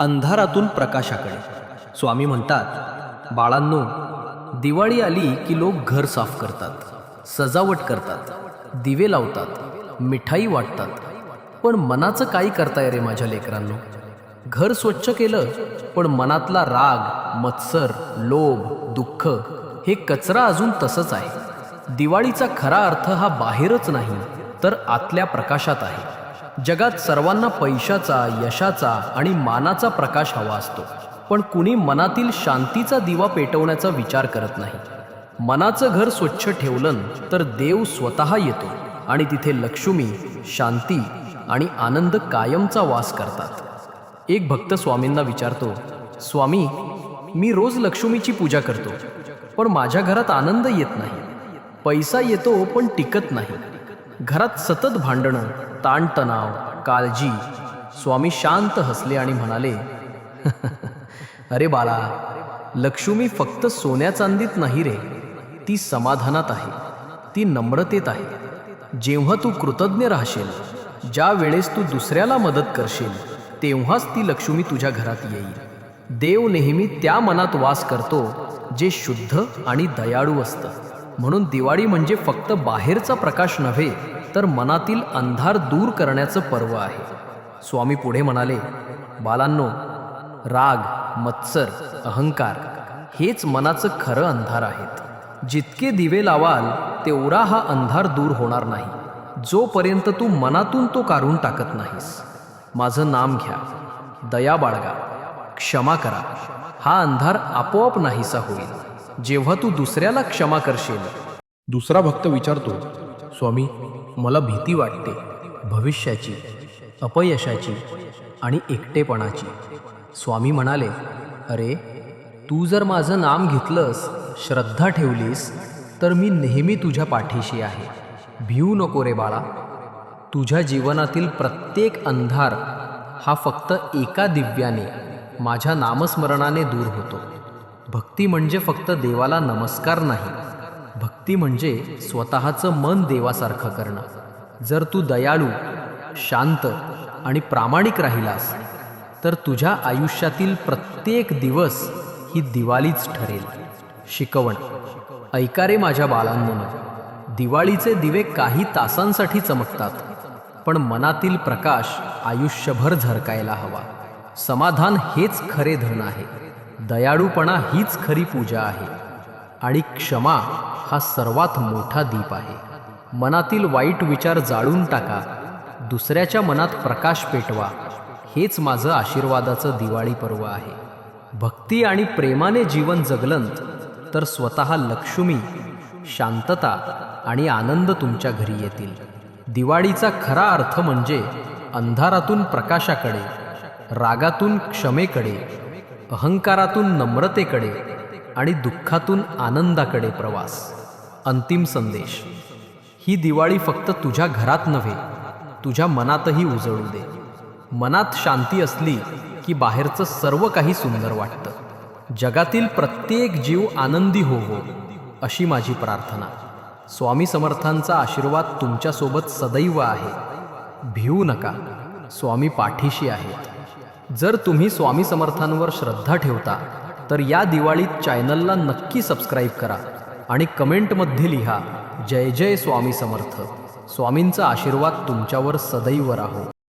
अंधारातून प्रकाशाकडे. स्वामी म्हणतात बाळांनो दिवाळी आली की लोक घर साफ करतात सजावट करतात दिवे लावतात मिठाई वाटतात. पण मनाचं काही करताय रे माझ्या लेकरांनो. घर स्वच्छ केलं पण मनातला राग मत्सर लोभ दुःख हे कचरा अजून तसंच आहे. दिवाळीचा खरा अर्थ हा बाहेरच नाही तर आतल्या प्रकाशात आहे. जगात सर्वांना पैशाचा यशाचा आणि मानाचा प्रकाश हवा असतो. पण कुणी मनातील शांतीचा दिवा पेटवण्याचा विचार करत नाही. मनाचं घर स्वच्छ ठेवलं तर देव स्वतः येतो आणि तिथे लक्ष्मी शांती आणि आनंद कायमचा वास करतात. एक भक्त स्वामींना विचारतो स्वामी मी रोज लक्ष्मीची पूजा करतो पण माझ्या घरात आनंद येत नाही. पैसा येतो पण टिकत नाही. घरात सतत भांडणं ताणतणाव काळजी. स्वामी शांत हसले आणि म्हणाले अरे बाळा लक्ष्मी फक्त सोन्या चांदीत नाही रे. ती समाधानात आहे. ती नम्रतेत आहे. जेव्हा तू कृतज्ञ राहशील ज्या वेळेस तू दुसऱ्याला मदत करशील तेव्हाच ती लक्ष्मी तुझ्या घरात येईल. देव नेहमी त्या मनात वास करतो जे शुद्ध आणि दयाळू असतं. म्हणून दिवाळी म्हणजे फक्त बाहेरचा प्रकाश नव्हे तर मनातील अंधार दूर करण्याचं पर्व आहे. स्वामी पुढे म्हणाले बालांनो राग मत्सर अहंकार हेच मनाचं खरं अंधार आहेत. जितके दिवे लावाल तेवढा हा अंधार दूर होणार नाही. जोपर्यंत तू मनातून तो काढून टाकत नाहीस. माझं नाम घ्या. दया बाळगा. क्षमा करा. हा अंधार आपोआप नाहीसा होईल. जेव्हा तू दुसऱ्याला क्षमा करशील. दुसरा भक्त विचारतो स्वामी मला भीती वाटते भविष्याची अपयशाची आणि एकटेपणाची. स्वामी म्हणाले अरे तू जर माझं नाम घेतलंस श्रद्धा ठेवलीस तर मी नेहमी तुझ्या पाठीशी आहे. भिवू नको रे बाळा. तुझ्या जीवनातील प्रत्येक अंधार हा फक्त एका दिव्याने माझ्या नामस्मरणाने दूर होतो. भक्ती म्हणजे फक्त देवाला नमस्कार नाही. भक्ती म्हणजे स्वतःचं मन देवासारखं करणं. जर तू दयाळू शांत आणि प्रामाणिक राहिलास तर तुझ्या आयुष्यातील प्रत्येक दिवस ही दिवाळीच ठरेल. शिकवण. ऐका रे माझ्या बाळांनो दिवाळीचे दिवे काही तासांसाठी चमकतात पण मनातील प्रकाश आयुष्यभर झरकायला हवा. समाधान हेच खरे धन आहे. दयाळूपणा हीच खरी पूजा आहे. आणि क्षमा हा सर्वात मोठा दीप आहे. मनातील वाईट विचार जाळून टाका. दुसऱ्याच्या मनात प्रकाश पेटवा. हेच माझं आशीर्वादाचं दिवाळी पर्व आहे. भक्ती आणि प्रेमाने जीवन जगलंत तर स्वतः लक्ष्मी शांतता आणि आनंद तुमच्या घरी येतील. दिवाळीचा खरा अर्थ म्हणजे अंधारातून प्रकाशाकडे रागातून क्षमेकडे अहंकारातून नम्रतेकडे आणि दुःखातून आनंदाकडे प्रवास. अंतिम संदेश. ही दिवाळी फक्त तुझ्या घरात नव्हे तुझ्या मनातही उजळू दे. मनात शांती असली की बाहेरचं सर्व काही सुंदर वाटतं. जगातील प्रत्येक जीव आनंदी होवो अशी माझी प्रार्थना. स्वामी समर्थांचा आशीर्वाद तुमच्यासोबत सदैव आहे. भिवू नका स्वामी पाठीशी आहेत. जर तुम्ही स्वामी समर्थांवर श्रद्धा ठेवता तर या दिवाळीत चॅनलला नक्की सबस्क्राईब करा आणि कमेंटमध्ये लिहा जय जय स्वामी समर्थ. स्वामींचा आशीर्वाद तुमच्यावर सदैव राहो.